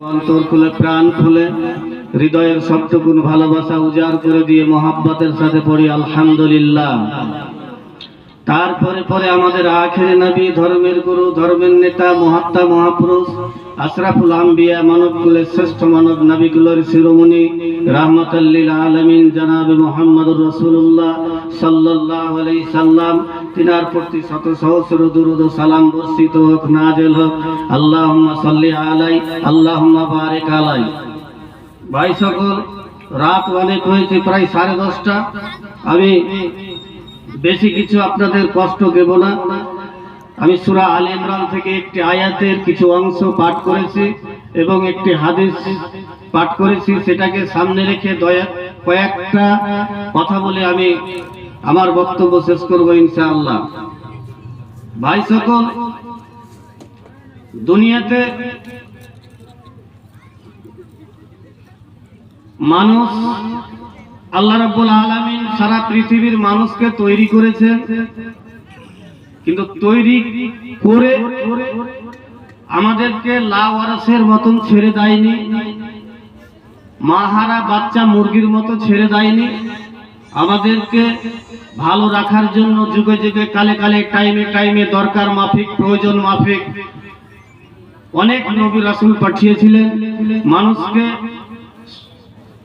অন্তর খুলে প্রাণ খুলে হৃদয়ের সবটুকুন ভালোবাসা উজাড় করে দিয়ে মোহাব্বতের সাথে পড়ি আলহামদুলিল্লাহ। তারপরে পরে আমাদের আখের নবী, ধর্মের গুরু, ধর্মের নেতা, মহাত্মা, মহাপুরুষ, আশরাফুল আম্বিয়া মানব কুলের শ্রেষ্ঠ মানব নবীগুলোর শিরোমণি, রাহমাতাল্লিল আলমিন জানাবে মোহাম্মদুর রসুল্লাহ সাল্লাহ আলাই সাল্লাম, তিনার প্রতি শত সহস্র দুরুদ সালাম বর্ষিত হোক, নাজেল হোক। আল্লাহ সাল্লি আলাই আল্লাহ বারেক আলাই। ভাই সকল, রাত অনেক হয়েছে, প্রায় সাড়ে দশটা। আমি বেশি কিছু আপনাদের কষ্ট দেব না। আমি সুরা আল ইমরান থেকে একটি আয়াতের কিছু অংশ পাঠ করেছি এবং একটি হাদিস পাঠ করেছি, সেটাকে সামনে রেখে দয়া কয়েকটা কথা বলে আমি আমার বক্তব্য শেষ করব ইনশাআল্লাহ। ভাই সকল, দুনিয়াতে মানুষ আল্লাহ রাব্বুল আলামিন সারা পৃথিবীর মানুষকে তৈরি করেছেন। কিন্তু তৈরি করে আমাদেরকে লাওয়ারসের মতন ছেড়ে দেয়নি। মাহারা বাচ্চা মুরগির মতো ছেড়ে দেয়নি। আমাদেরকে ভালো রাখার জন্য যুগে যুগে কালে কালে, টাইমে টাইমে দরকার মাফিক, প্রয়োজন মাফিক অনেক নবী রাসূল পাঠিয়েছিলেন। মানুষকে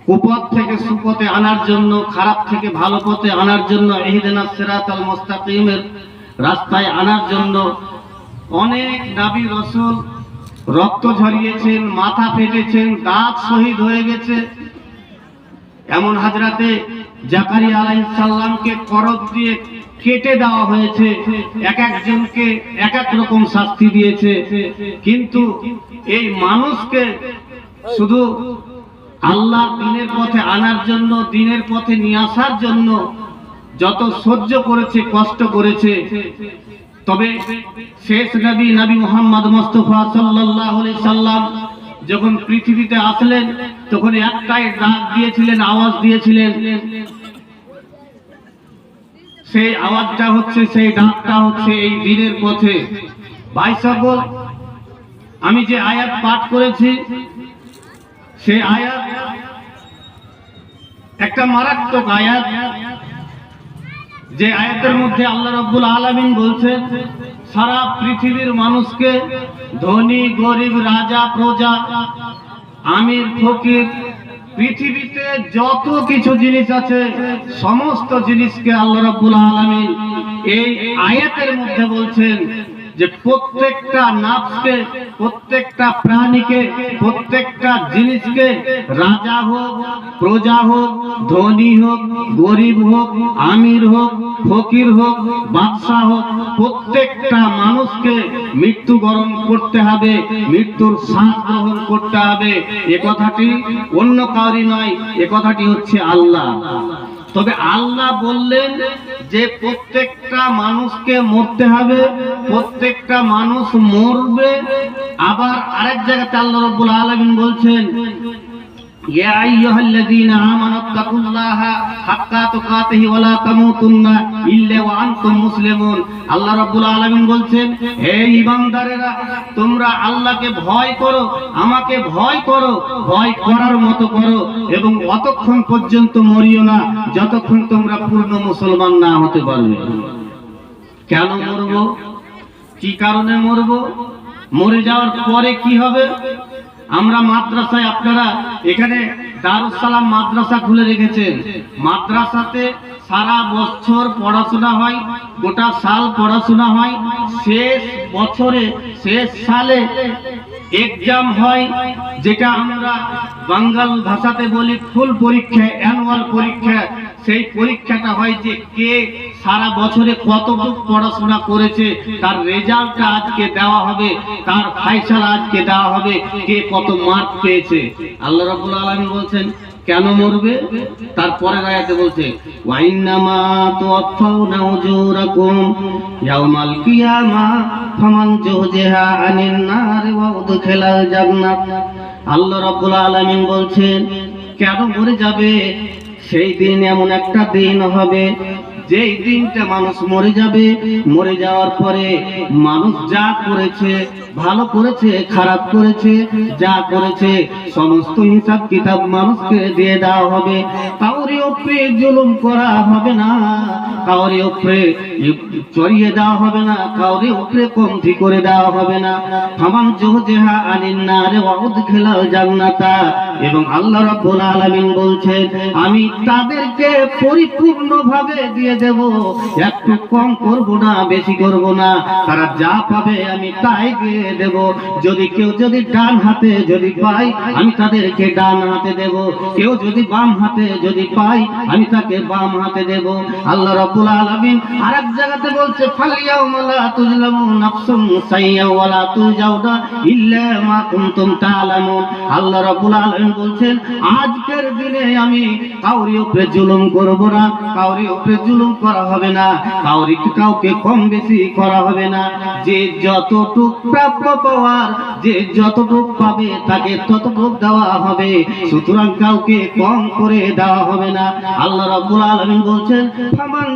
কুপথ থেকে সুপথে আনার জন্য, খারাপ থেকে ভালো পথে আনার জন্য, ইহদিনা সিরাতাল মুস্তাকিমের রাস্তায় আনার জন্য অনেক নাবি রসুল রক্ত ঝরিয়েছেন, মাথা ফেটেছেন, দাঁত শহীদ হয়ে গেছে। এমন হাজরাতে জাকারি আলাইহিস সালামকে করদ দিয়ে কেটে দেওয়া হয়েছে, এক একজনকে এক এক রকম শাস্তি দিয়েছে। কিন্তু এই মানুষকে শুধু আল্লাহ দিনের পথে আনার জন্য, দিনের পথে নিয়ে আসার জন্য যত সহ্য করেছে, কষ্ট করেছে। তবে শেষ নবী নবী মোহাম্মদ মুস্তফা আলাইহি সাল্লাম যখন পৃথিবীতে আসলেন, তখন একটাই ডাক দিয়েছিলেন, আওয়াজ দিয়েছিলেন। সেই আওয়াজটা হচ্ছে, সেই ডাকটা হচ্ছে এই দিনের পথে। ভাই সকল আমি যে আয়াত পাঠ করেছি, সেই আয়াত একটা মারাত্মক আয়াত যে আয়াতের মধ্যে আল্লাহ রাব্বুল আলামিন বলছেন, সারা পৃথিবীর মানুষকে ধনী, গরিব, রাজা, প্রজা, আমির, ফকির, পৃথিবীতে যত কিছু জিনিস আছে, সমস্ত জিনিসকে আল্লাহ রাব্বুল আলামিন এই আয়াতের মধ্যে বলছেন যে প্রত্যেকটা নাফসকে, প্রত্যেকটা প্রাণীকে, প্রত্যেকটা জিনিসকে রাজা হোক, প্রজা হোক, ধনী হোক, গরিব হোক, আমির হোক, ফকির হোক, বাদশাহ হোক, প্রত্যেকটা মানুষকে মৃত্যু বরণ করতে হবে, মৃত্যুর শ্বাস গ্রহণ করতে হবে। এ কথাটি অন্য কাউরি নয়, এ কথাটি হচ্ছে আল্লাহ। তবে আল্লাহ বললেন যে প্রত্যেকটা মানুষকে মরতে হবে, প্রত্যেকটা মানুষ মরবে। আবার আরেক জায়গাতে আল্লাহ রব্বুল আলমিন বলছেন ইয়া আইয়ুহাল্লাযীনা আমানু তাকুল্লাহা হাক্কা তুকাতিহি ওয়া লা তামুতুন্না ইল্লা ওয়া আনতুম মুসলিমুন আল্লাহ রাব্বুল আলামিন বলছেন হে ঈমানদারেরা তোমরা আল্লাহকে ভয় করো, আমাকে ভয় করো, ভয় করার মতো করো এবং অতক্ষণ পর্যন্ত মরিও না, যতক্ষণ তোমরা পূর্ণ মুসলমান না হতে পারবে। কেন মরবো? কি কারণে মরবো? মরে যাওয়ার পরে কি হবে? আমরা মাদ্রাসায় আপনারা এখানে দারুস সালাম মাদ্রাসা খুলে রেখেছেন। মাদ্রাসাতে সারা বছর পড়াশোনা হয়, গোটা সাল পড়াশোনা হয়, শেষ বছরে, শেষ সালে এক্সাম হয়, যেটা আমরা বাঙ্গাল ভাষাতে বলি ফুল পরীক্ষা অ্যানুয়াল পরীক্ষা। সেই পরীক্ষাটা হয় যে কে সারা বছরে কতটুকু পড়াশোনা করেছে, তার রেজাল্টটা আজকে দেওয়া হবে, তার ফাইসালা আজকে দেওয়া হবে, কে কত মার্ক পেয়েছে। আল্লাহ রাব্বুল আলামিন বলছেন, কেন মরবে? তারপরে আয়াতে বলছে ওয়াইন্নামা তুওয়াফাউনা উজুরাকুম আল্লাহ রাব্বুল আলামিন বলছেন, কেন মরে যাবে? সেই দিন এমন একটা দিন হবে, যেই দিনটা মানুষ মরে যাবে। মরে যাওয়ার পরে মানুষ যা করেছে, ভালো করেছে, খারাপ করেছে, যা করেছে, সমস্ত হিসাব কিতাব মানুষকে দিয়ে দেওয়া হবে। কাউরি উপরে জুলুম করা হবে না কাউরি ওপরে চড়িয়ে দেওয়া হবে না কাউরি উপরে কমতি করে দেওয়া হবে না। ফামান জোহজেহা আনিন নারে ওয়াউদ খেলাল জান্নাতা। এবং আল্লাহ রাব্বুল আলামিন বলছেন, আমি তাদেরকে পরিপূর্ণভাবে দিয়ে দেব। একটু কম করব না, বেশি করব না। তারা যা পাবে আমি তাই দিয়ে দেব। যদি কেউ যদি ডান হাতে যদি পাই আমি তাদেরকে ডান হাতে দেব। কেউ যদি বাম হাতে যদি পাই আমি তাকে বাম হাতে দেব। আল্লাহ রাব্বুল আলামিন আরেক জায়গাতে বলছে ফালিয়াউমা লা তুজলামু নাফসুন সাইয়্যা ওয়া লা তুজাউনা ইল্লা মা কুনতুম তা'লামুন আল্লাহ রাব্বুল আলামিন বলছেন, আজকের দিনে আমি কাউরি উপরে জুলুম করব না, কাউরি উপরে জুলুম করা হবে না, কাউরি কাউকে কম বেশি করা হবে না। যে যতটুক প্রাপ্য পাওয়ার, যে যতটুক পাবে তাকে ততটুক দেওয়া হবে। সুতরাং কাউকে কম করে দেওয়া হবে না। আল্লাহ বলছেন, ফামান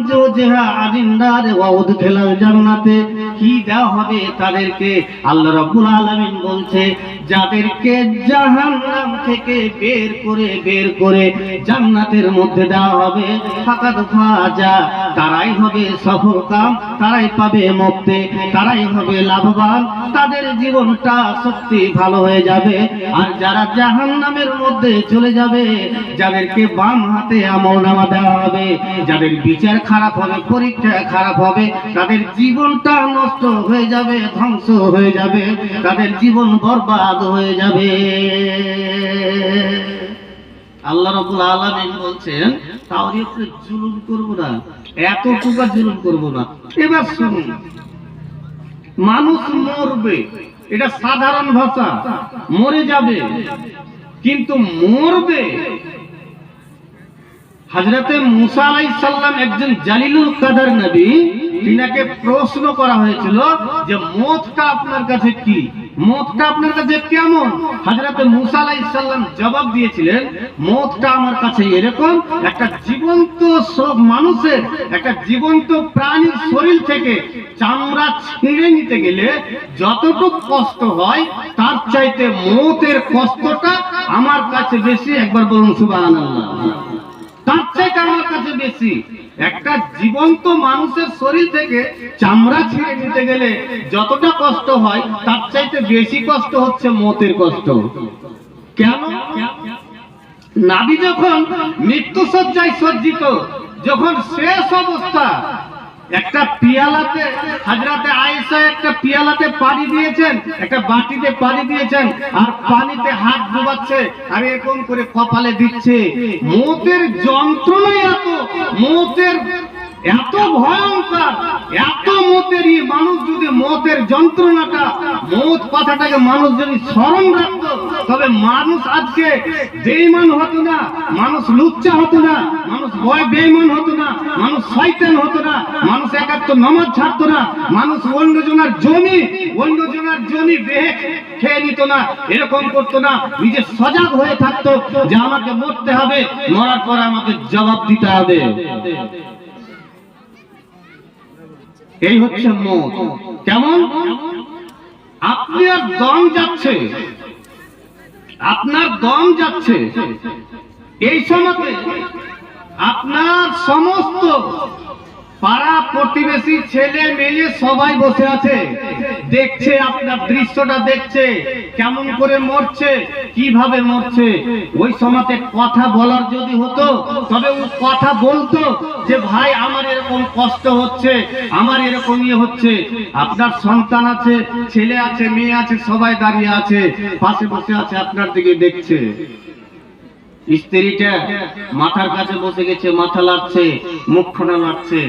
জান্নাতে। কি দেওয়া হবে তাদেরকে? আল্লাহ বলছে, যাদেরকে জাহান্নাম থেকে বের করে বের করে জান্নাতের মধ্যে দেওয়া হবে। ফাকাদ ফাজা, তারাই হবে সফল কাম তারাই পাবে মুক্তি, তারাই হবে লাভবান। তাদের জীবনটা সত্যি ভালো হয়ে যাবে। আর যারা জাহান্নামের মধ্যে চলে যাবে, যাদেরকে বাম হাতে আমল নামা দেওয়া হবে, যাদের বিচার খারাপ হবে, পরীক্ষা খারাপ হবে, তাদের জীবনটা নষ্ট হয়ে যাবে, ধ্বংস হয়ে যাবে, তাদের জীবন বরবাদ হয়ে যাবে। আল্লাহ রবুল আলমিন বলছেন তাহলে জুলুম করব না এত প্রকার জুলুম করব না। এবার শুনুন, মানুষ মরবে, এটা সাধারণ ভাষা, মরে যাবে, কিন্তু মরবে হজরতে মুসা আলাইহিস সালাম একজন জালিলুল কাদার নবী, তিনাকে প্রশ্ন করা হয়েছিল যে, মতটা আপনার কাছে কি? মতটা আপনার কাছে কেমন? হজরতে মুসা জবাব দিয়েছিলেন, মতটা আমার কাছে এরকম, একটা জীবন্ত সব মানুষের, একটা জীবন্ত প্রাণীর শরীর থেকে চামড়া ছিঁড়ে নিতে গেলে যতটুকু কষ্ট হয়, তার চাইতে মতের কষ্টটা আমার কাছে বেশি। একবার বলুন, সুবহানাল্লাহ। তার চাইতে গেলে যতটা কষ্ট হয়, তার চাইতে বেশি কষ্ট হচ্ছে মতের কষ্ট। কেন? নাবি যখন মৃত্যু সজ্জিত, যখন শেষ অবস্থা একটা পিয়ালাতে হাজরাতে আয়েশা একটা পিয়ালাতে পানি দিয়েছেন, একটা বাটিতে পানি দিয়েছেন, আর পানিতে হাত ডুবাচ্ছে, আর এরকম করে কপালে দিচ্ছে। মতের যন্ত্রণাই এত, মতের এত ভয়ঙ্কর, এত মতের মানুষ যদি মতের যন্ত্রণাটা, মত কথাটাকে মানুষ যদি স্মরণ রাখতো, তবে মানুষ আজকে বেইমান হতো না, মানুষ লুচ্চা হতো না, মানুষ ভয় বেইমান হতো না, মানুষ শয়তান হতো না, মানুষ একাত্তর নমাজ ছাড়তো না, মানুষ অন্যজনের জমি অন্যজনের জমি বেহে খেয়ে নিত না, এরকম করতো না, নিজে সজাগ হয়ে থাকতো যে আমাকে মরতে হবে, মরার পর আমাকে জবাব দিতে হবে। এই হচ্ছে মত। কেমন? আপনি আর দম যাচ্ছে। আপনার দম যাচ্ছে। এই সময় আপনার সমস্ত পাড়া প্রতিবেশী ছেলে মেয়ে সবাই বসে আছে। দেখছে আপনার দৃশ্যটা দেখছে, কেমন করে মরছে, কীভাবে মরছে। ওই সময়তে কথা বলার যদি হতো, তবে ও কথা বলতো যে, ভাই, আমার এরকম কষ্ট হচ্ছে, আমার এরকম ইয়ে হচ্ছে। আপনার সন্তান আছে, ছেলে আছে, মেয়ে আছে, সবাই দাঁড়িয়ে আছে, পাশে বসে আছে, আপনার দিকে দেখছে। স্ত্রীটা মাথার কাছে বসে গেছে, মাথা লাগছে মুখখানা লাগছে।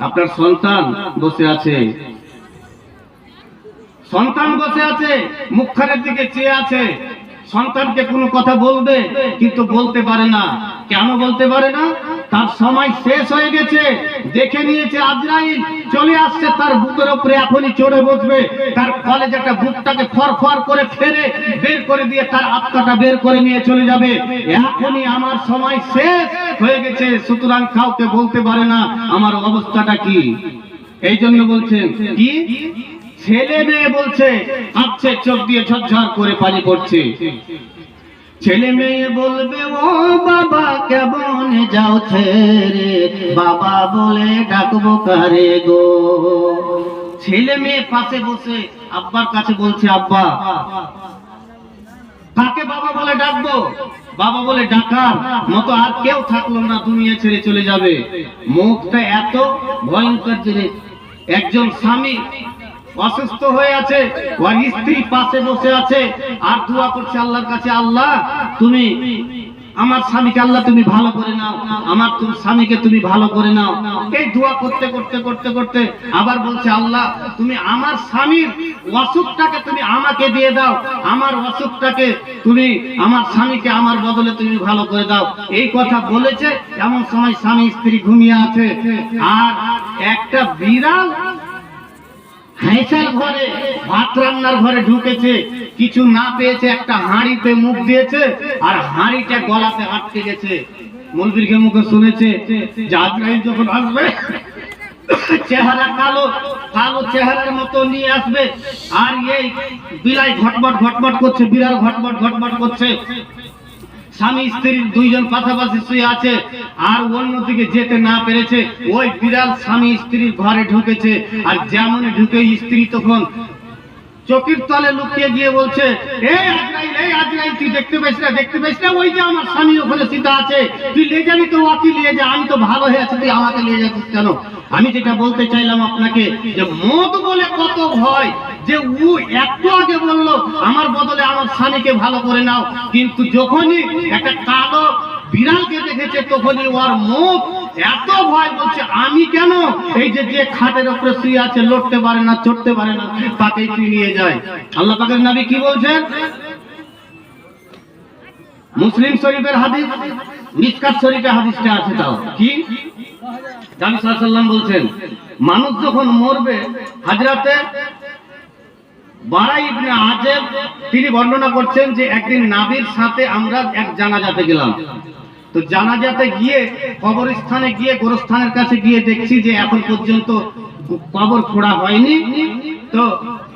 আপনার সন্তান বসে আছে। সন্তান বসে আছে, মুখখানের দিকে চেয়ে আছে। সন্তানকে কোনো কথা বলবে, কিন্তু বলতে পারে না। কেন বলতে পারে না? তার সময় শেষ হয়ে গেছে। দেখে নিয়েছে আজরাইল, চলে আসছে তার বুকের উপরে, এখনই চড়ে বসবে। তার কলেজেটা বুকটাকে ফর ফর করে ফেরে বের করে দিয়ে তার আত্মাটা বের করে নিয়ে চলে যাবে। এখনই আমার সময় শেষ হয়ে গেছে, সুতরাং কাউকে বলতে পারে না, আমার অবস্থাটা কি। এই জন্য বলছেন কি? ছেলে মেয়ে বলছে কাঁপছে চোখ দিয়ে ঝরঝর করে পানি পড়ছে। ছেলে মেয়ে বলবে, ও বাবা, কেমন যাও ছেড়ে? বাবা বলে, ডাকবো কারে গো? ছেলে মেয়ে পাশে বসে আব্বার কাছে বলছে, আব্বা, কাকে বাবা বলে ডাকবো? বাবা বলে, ডাকার মতো আর কেউ থাকল না, দুনিয়া ছেড়ে চলে যাবে। মুখটা এত ভয়ঙ্কর জিনিস একজন স্বামী অসুস্থ হয়ে আছে স্ত্রী পাশে বসে আছে, আর দোয়া করছে আল্লাহর কাছে, আল্লাহ, তুমি আমার স্বামীকে আল্লাহ তুমি ভালো করে নাও, আমার স্বামীকে তুমি ভালো করে নাও। এই দোয়া করতে করতে করতে করতে আবার বলছে, আল্লাহ, তুমি আমার স্বামীর অসুখটাকে তুমি আমাকে দিয়ে দাও, আমার অসুখটাকে তুমি আমার স্বামীকে আমার বদলে তুমি ভালো করে দাও। এই কথা বলেছে, এমন সময় স্বামী স্ত্রী ঘুমিয়ে আছে, আর একটা বিড়াল হাইসার ঘরে, ভাত রান্নার ঘরে ঢুকেছে। কিছু না পেয়েছে, একটা হাঁড়িতে মুখ দিয়েছে আর হাঁড়িটা গলাতে আটকে গেছে। মলবিরকে মুখে শুনেছে যখন আসবে, চেহারা কালো কালো চেহারার মতো নিয়ে আসবে। আর এই বিলাই ঘটমট ঘটমট করছে, বিড়াল ঘটমট ঘটমট করছে। স্বামী স্ত্রীর দুইজন পাশাপাশি শুয়ে আছে, আর অন্যদিকে যেতে না পেরেছে, ওই বিড়াল স্বামী স্ত্রীর ঘরে ঢুকেছে। আর যেমন ঢুকে স্ত্রী তখন চকির তলে লুকিয়ে গিয়ে বলছে তুই দেখতে না দেখতে না, ওই যে আমার স্বামী ওখানে সীতা আছে। তুই যাবি তো নিয়ে আমি তো ভালো হয়ে তুই আমাকে নিয়ে যাচ্ছিস কেন? আমি যেটা বলতে চাইলাম আপনাকে, যে মদ বলে কত ভয় যে ও একটু আগে বলল, আমার বদলে আমার স্বামীকে ভালো করে নাও। কিন্তু যখনই একটা কালো বিড়ালকে দেখেছে, তখনই ওর মুখ এত ভয় বলছে আমি কেন? এই যে যে খাটের উপরে শুয়ে আছে, লড়তে পারে না, চড়তে পারে না, তাকে তুই নিয়ে যায়। আল্লাহ পাকের নবী কি বলছেন? মুসলিম শরীফের হাদিস, মিসকাত শরীফের হাদিসটা আছে তাও। কি? জানি সাল্লাম বলছেন, মানুষ যখন মরবে, হাজরাতে আজেব, তিনি বর্ণনা করছেন যে একদিন নাবির সাথে আমরা এক জানাজাতে গেলাম। তো জানাজাতে গিয়ে, কবরস্থানে গিয়ে, গোরস্থানের কাছে গিয়ে দেখছি যে এখন পর্যন্ত কবর খোঁড়া হয়নি। তো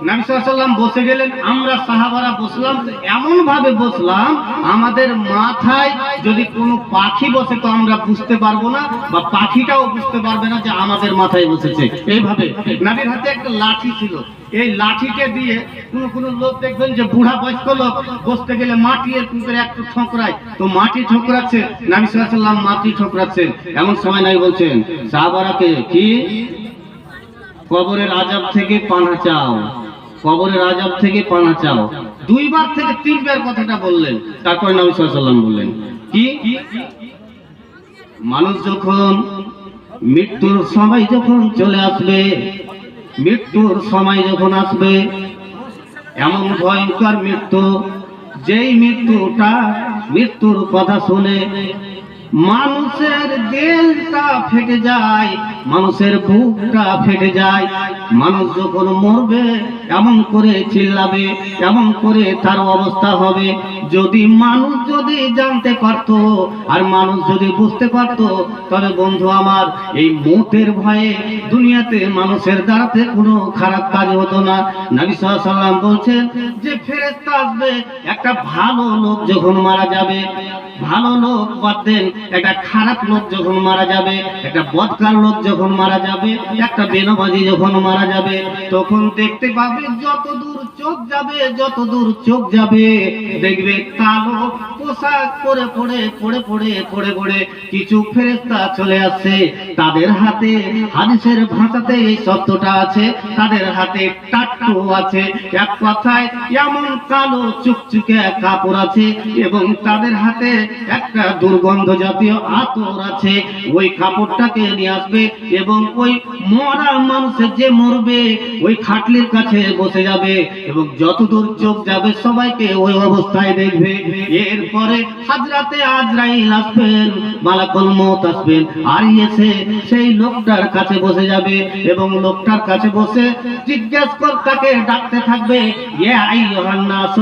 সাল্লাম বসে গেলেন, আমরা সাহাবারা বসলাম এমন ভাবে বসলাম, আমাদের মাথায় যদি কোনো পাখি বসে তো আমরা বুঝতে পারব না, বা পাখিটাও বুঝতে পারবে না যে আমাদের মাথায় বসেছে। এইভাবে নবীর হাতে একটা লাঠি ছিল। এই লাঠিকে দিয়ে কোন কোন লোক দেখবেন যে বুড়া বয়স্ক লোক বসতে গেলে মাটি এরকম করে একটু ঠোকরায়। তো মাটি ঠোকরাচ্ছে, নবী সাল্লাম মাটি ঠোকরাচ্ছেন এমন সময় নাই বলছেন সাহাবারাকে কি? কবরের আজাব থেকে পানা চাও। কবরের আজাব থেকে পানা চাও। দুইবার থেকে তিনবার কথাটা বললেন। তারপরে নবী সাল্লাম বললেন, কি? মানুষ যখন মৃত্যুর সময় যখন চলে আসবে, মৃত্যুর সময় যখন আসবে, এমন ভয়ঙ্কর মৃত্যু, যেই মৃত্যুটা মৃত্যুর কথা শুনে মানুষের দেলটা ফেটে যায়, মানুষের বুকটা ফেটে যায়। মানুষ যখন মরবে, এমন করে চিল্লাবে, এমন করে তার অবস্থা হবে। যদি মানুষ যদি জানতে পারতো, আর মানুষ যদি বুঝতে পারতো, তবে বন্ধু আমার, এই মতের ভয়ে দুনিয়াতে মানুষের দ্বারাতে কোনো খারাপ কাজ হতো না। নবী সাল্লাম বলছেন যে ফেরেস্তা আসবে, একটা ভালো লোক যখন মারা যাবে, ভালো লোক বাদ দেন একটা খারাপ লোক যখন মারা যাবে, একটা বদকার লোক যখন মারা যাবে, একটা বেনবাজি যখন মারা যাবে, তখন দেখতে পাবে যত দূর চোখ যাবে যত দূর চোখ যাবে। দেখবে কালো পোশাক পরে পড়ে পড়ে পড়ে পড়ে পড়ে কিছু ফেরেস্তা চলে আসছে। তাদের হাতে হাদিসের ভাষাতে এই শব্দটা আছে, তাদের হাতে টাট্টু আছে। এক কথায় এমন কালো চুকচুকে কাপড় আছে এবং তাদের হাতে একটা দুর্গন্ধ জাতীয় আতর আছে, ওই কাপড়টাকে নিয়ে আসবে এবং ওই মরা মানুষের যে মরবে, ওই খাটলির কাছে বসে যাবে এবং যতদূর চোখ যাবে সবাইকে ওই অবস্থায় দেখবে। এরপরে হাজরাতে আজরাইল আসবেন, মালাকুল মত আসবেন, আর এসে সেই লোকটার কাছে বসে যাবে এবং লোকটার কাছে বসে জিজ্ঞেস কর, তাকে ডাকতে থাকবে ইয়ে আইয়ুহান নাস